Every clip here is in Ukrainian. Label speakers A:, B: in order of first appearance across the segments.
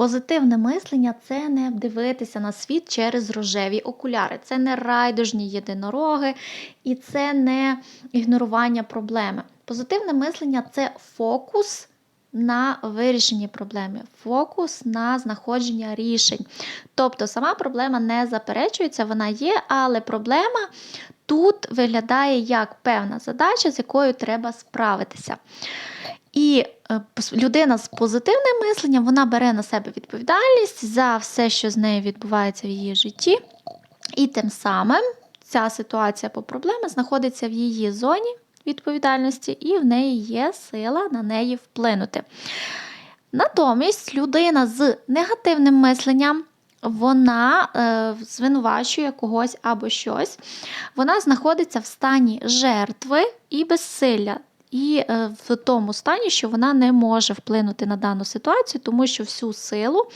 A: Позитивне мислення це не дивитися на світ через рожеві окуляри. Це не райдужні єдинороги і це не ігнорування проблеми. Позитивне мислення це фокус на вирішенні проблеми, фокус на знаходження рішень. Тобто сама проблема не заперечується, вона є, але проблема тут виглядає як певна задача, з якою треба справитися. І е, людина з позитивним мисленням вона бере на себе відповідальність за все, що з нею відбувається в її житті, і тим самим ця ситуація по проблемі знаходиться в її зоні відповідальності, і в неї є сила на неї вплинути. Натомість людина з негативним мисленням. Вона е, звинувачує когось або щось, вона знаходиться в стані жертви і безсилля, і е, в тому стані, що вона не може вплинути на дану ситуацію, тому що всю силу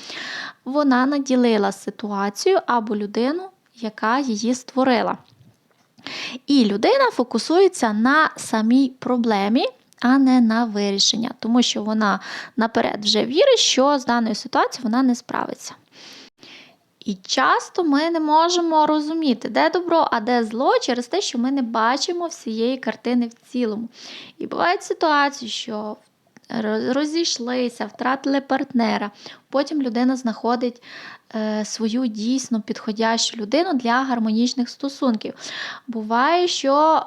A: вона наділила ситуацію або людину, яка її створила. І людина фокусується на самій проблемі, а не на вирішення, тому що вона наперед вже вірить, що з даною ситуацією вона не справиться. І часто ми не можемо розуміти, де добро, а де зло, через те, що ми не бачимо всієї картини в цілому. І бувають ситуації, що розійшлися, втратили партнера. Потім людина знаходить е, свою дійсно підходящу людину для гармонічних стосунків. Буває, що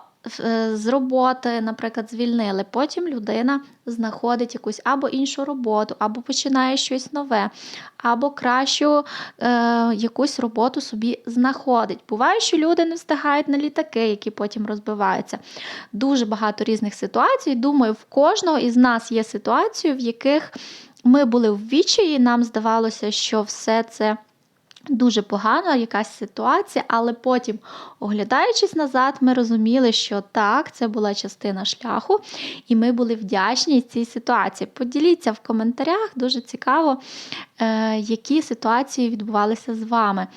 A: з роботи, наприклад, звільнили. Потім людина знаходить якусь або іншу роботу, або починає щось нове, або кращу е, якусь роботу собі знаходить. Буває, що люди не встигають на літаки, які потім розбиваються. Дуже багато різних ситуацій. Думаю, в кожного із нас є ситуації, в яких ми були в відчаї, нам здавалося, що все це. Дуже погана якась ситуація, але потім, оглядаючись назад, ми розуміли, що так, це була частина шляху, і ми були вдячні цій ситуації. Поділіться в коментарях, дуже цікаво, е, які ситуації відбувалися з вами.